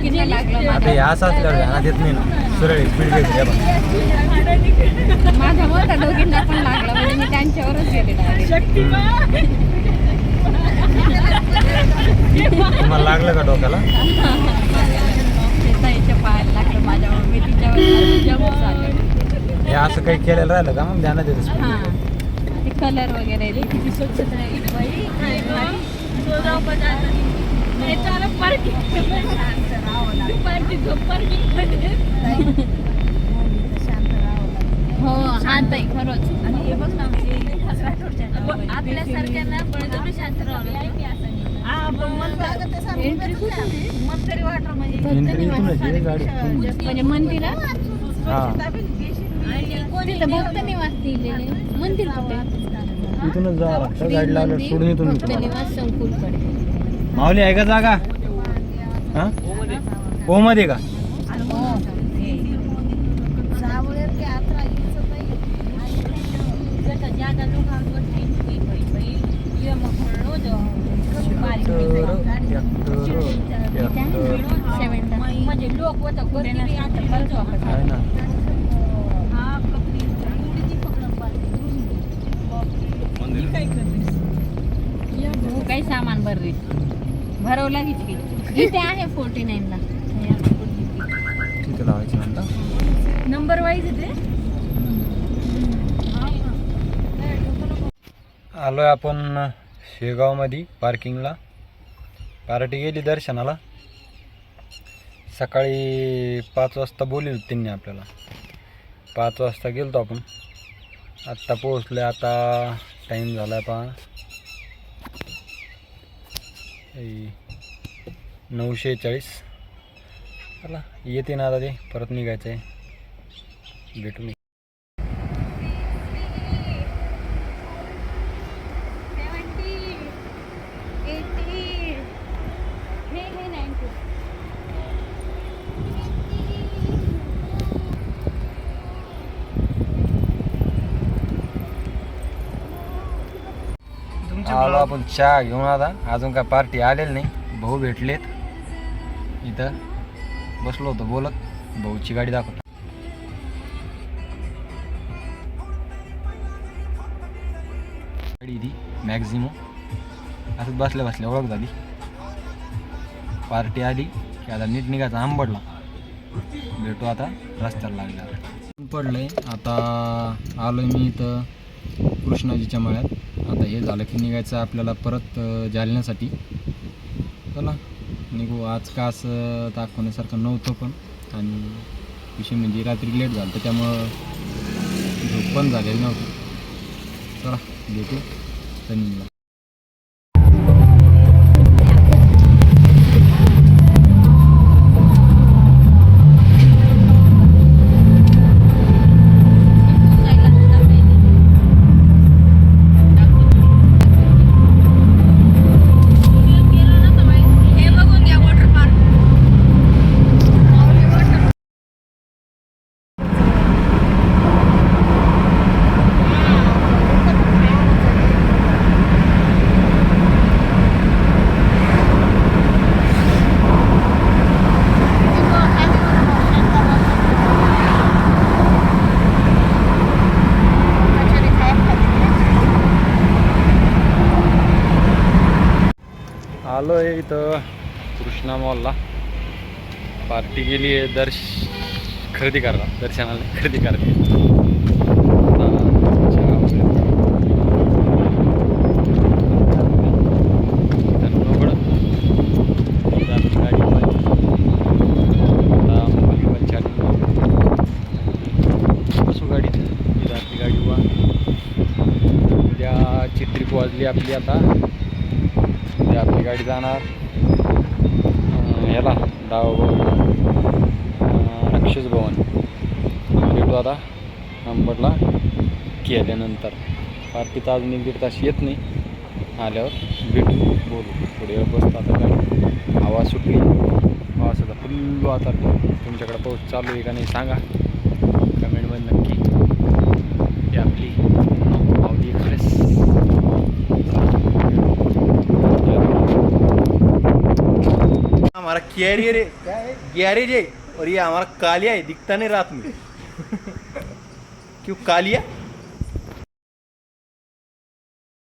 आता माझ्या हे असं असल्यावर ध्यानात येत नाही ना. सुरळीत स्पीड आपण माझ्या मोठ्या दोघींना पण लागलं म्हणजे मी त्यांच्यावरच गेले. तुम्हाला लागलं का डोक्याला? पायाला लागलं माझ्या मी तिच्यावर हे असं काही केलेलं राहिलं का मग? ध्यानात येतं स्पीड ते कलर वगैरे स्वच्छता आहे बाई, हो शांत. आहे खरंच. आणि हे बघ ना आपल्यासारख्यांना बळजबरी शांत इथून. म्हणजे मंदिरात? हा तिथं भक्त निवास दिलेले. मंदिर कुठे? इथूनच जावं लागतं. गाडी लागलं सोडून इथून मी भक्त तुम्हाला निवास संकुलकडे माऊली आहे का जागा? हा. हो मध्ये का? म्हणजे लोक काही सामान भरले. भरवला की इथे आहे फोर्टी नाईनला तिथे लावायची म्हणता नंबर वाईज येते. आलोय आपण शेगावमध्ये पार्किंगला पार्टी गेली दर्शनाला. सकाळी पाच वाजता बोलली होती त्यांनी आपल्याला. पाच वाजता गेलतो आपण. आत्ता पोहोचले आता टाईम झाला आहे पहा. नऊशे चाळीस चला येते ना आता ते परत निघायचं आहे भेटू मी आलो आपण चहा घेऊन आता. अजून काय पार्टी आलेली नाही. भाऊ भेटलेत. इथं. बसलो होतो बोलत. भाऊची गाडी दाखवतो. गाडी ती मॅक्झिमो. असंच बसल्या बसल्या ओळख झाली. पार्टी आली की आता नीट निघायचा आंबडला. भेटू आता रस्त्याला लागला पडलंय. आता आलोय मी इथं कृष्णाजीच्या मळ्यात. आता हे झालं की निघायचं आपल्याला परत जालण्यासाठी चला. निघू. आज का असं दाखवण्यासारखं नव्हतं पण. आणि विषय म्हणजे रात्री लेट झालं तर त्यामुळं झोप पण झालेलं नव्हतं. चला भेटू. धन्यवाद. आलो आहे इथं कृष्णा मॉलला. पार्टी गेली आहे दर्श खरेदी करा दर्शनाला खरेदी करते गाडी उद्या चित्रिक वाजली आपली आता. आपली गाडी जाणार. याला डावा डाव रक्षस भवन. भेटू आता अंबडला केल्यानंतर पार्टीचा अजून एक दीड तास येत नाही. आल्यावर भेटू बोलू. थोडी वेळ बसतो आता गाडी. हवा सुटली. आता फुल्ल आता. तुमच्याकडे पाऊस चालू आहे का नाही सांगा. कमेंटमध्ये नक्की ही आपली माऊली एक्सप्रेस हमारा कैरियर है गैरेज है और ये हमारा कालिया है दिखता नहीं रात में। क्यों कालिया?